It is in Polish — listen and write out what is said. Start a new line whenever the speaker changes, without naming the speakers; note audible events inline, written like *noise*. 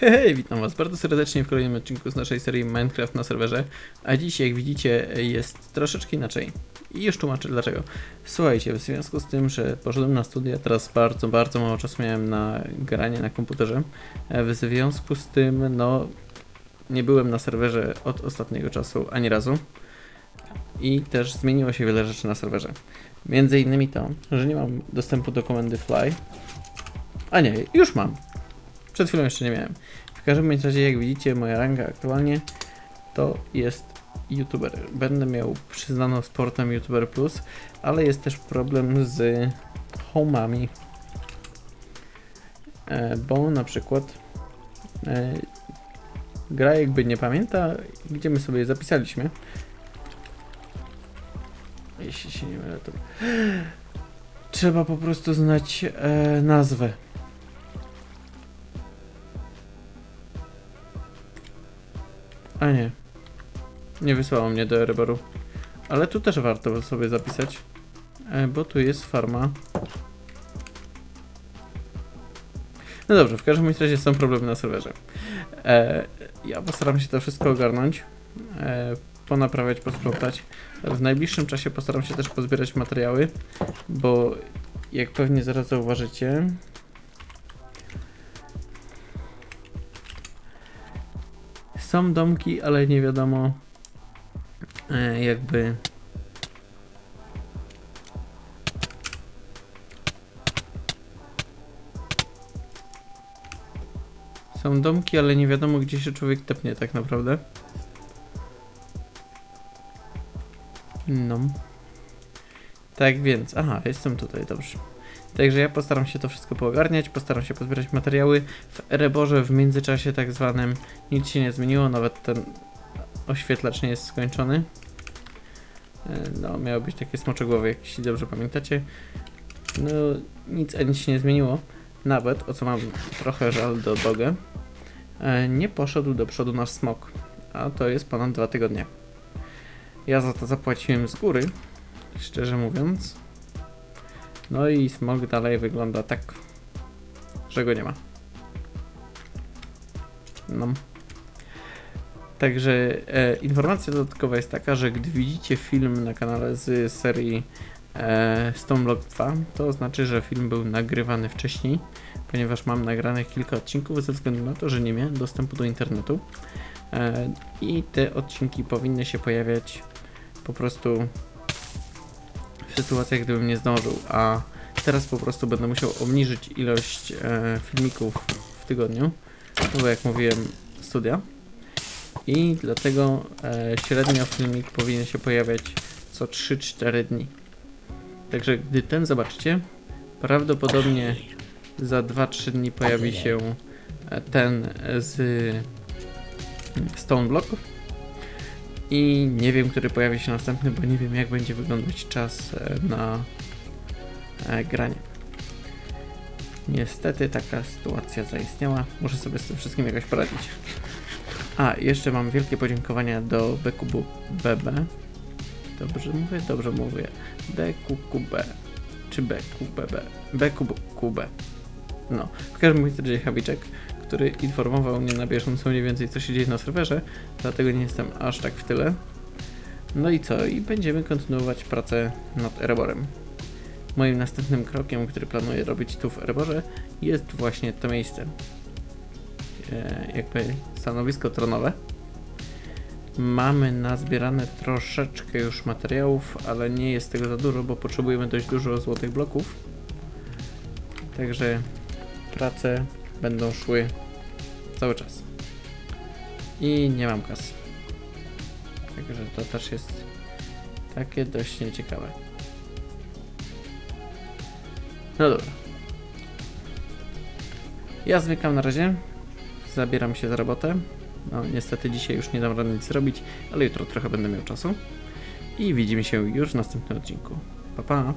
Hej, hej, witam was bardzo serdecznie w kolejnym odcinku z naszej serii Minecraft na serwerze. A dziś, jak widzicie, jest troszeczkę inaczej. I już tłumaczę dlaczego. Słuchajcie, w związku z tym, że poszedłem na studia, teraz bardzo, bardzo mało czasu miałem na granie na komputerze. e, W związku z tym, no, nie byłem na serwerze od ostatniego czasu ani razu. I też zmieniło się wiele rzeczy na serwerze. Między innymi to, że nie mam dostępu do komendy fly. A nie, już mam. Przed chwilą jeszcze nie miałem. W każdym razie, jak widzicie, moja ranga aktualnie to jest YouTuber. Będę miał przyznaną sportem YouTuber Plus, ale jest też problem z homami. E, bo na przykład e, gra jakby nie pamięta, gdzie my sobie zapisaliśmy. Jeśli się nie mylę, to *gasps* trzeba po prostu znać e, nazwę. A nie. Nie wysłało mnie do Ereberu. Ale tu też warto sobie zapisać. E, bo tu jest farma. No dobrze, w każdym razie są problemy na serwerze. E, ja postaram się to wszystko ogarnąć. E, ponaprawiać, posprzątać. W najbliższym czasie postaram się też pozbierać materiały, bo jak pewnie zaraz zauważycie, Są domki, ale nie wiadomo e, jakby Są domki, ale nie wiadomo gdzie się człowiek tepnie tak naprawdę. No. Tak więc, aha, jestem tutaj, dobrze. Także ja postaram się to wszystko poogarniać, postaram się pozbierać materiały. W Ereborze w międzyczasie tak zwanym nic się nie zmieniło, nawet ten oświetlacz nie jest skończony. E, No, miało być takie smocze głowy, jak jeśli dobrze pamiętacie. No, nic, a nic się nie zmieniło. Nawet, o co mam trochę żal do Dogę, e, nie poszedł do przodu nasz smok, a to jest ponad dwa tygodnie. Ja za to zapłaciłem z góry, szczerze mówiąc. No i smog dalej wygląda tak, że go nie ma. No. Także e, informacja dodatkowa jest taka, że gdy widzicie film na kanale z serii e, Stoneblock 2, to znaczy, że film był nagrywany wcześniej, ponieważ mam nagranych kilka odcinków ze względu na to, że nie miałem dostępu do internetu. E, I te odcinki powinny się pojawiać po prostu w sytuacjach, gdybym nie zdążył, a teraz po prostu będę musiał obniżyć ilość e, filmików w tygodniu, bo jak mówiłem, studia. I dlatego e, średnio filmik powinien się pojawiać co 3-4 dni. Także gdy ten zobaczycie, prawdopodobnie za 2-3 dni pojawi się e, ten z Stone Block. I nie wiem, który pojawi się następny, bo nie wiem, jak będzie wyglądać czas e, na e, granie. Niestety taka sytuacja zaistniała. Muszę sobie z tym wszystkim jakoś poradzić. A, jeszcze mam wielkie podziękowania do Bekubu BB. Dobrze mówię? Dobrze mówię. BQQB. Czy BQBB? BQQB. No, w każdym razie Habiczek, który informował mnie na bieżąco mniej więcej co się dzieje na serwerze, dlatego nie jestem aż tak w tyle. No i co? I będziemy kontynuować pracę nad Ereborem. Moim następnym krokiem, który planuję robić tu w Ereborze, jest właśnie to miejsce. E, jakby stanowisko tronowe. Mamy nazbierane troszeczkę już materiałów, ale nie jest tego za dużo, bo potrzebujemy dość dużo złotych bloków. Także prace będą szły cały czas. I nie mam kasy. Także to też jest takie dość nieciekawe. No dobra. Ja zmykam na razie. Zabieram się za robotę. No niestety dzisiaj już nie dam rady nic zrobić, ale jutro trochę będę miał czasu. I widzimy się już w następnym odcinku. Pa pa!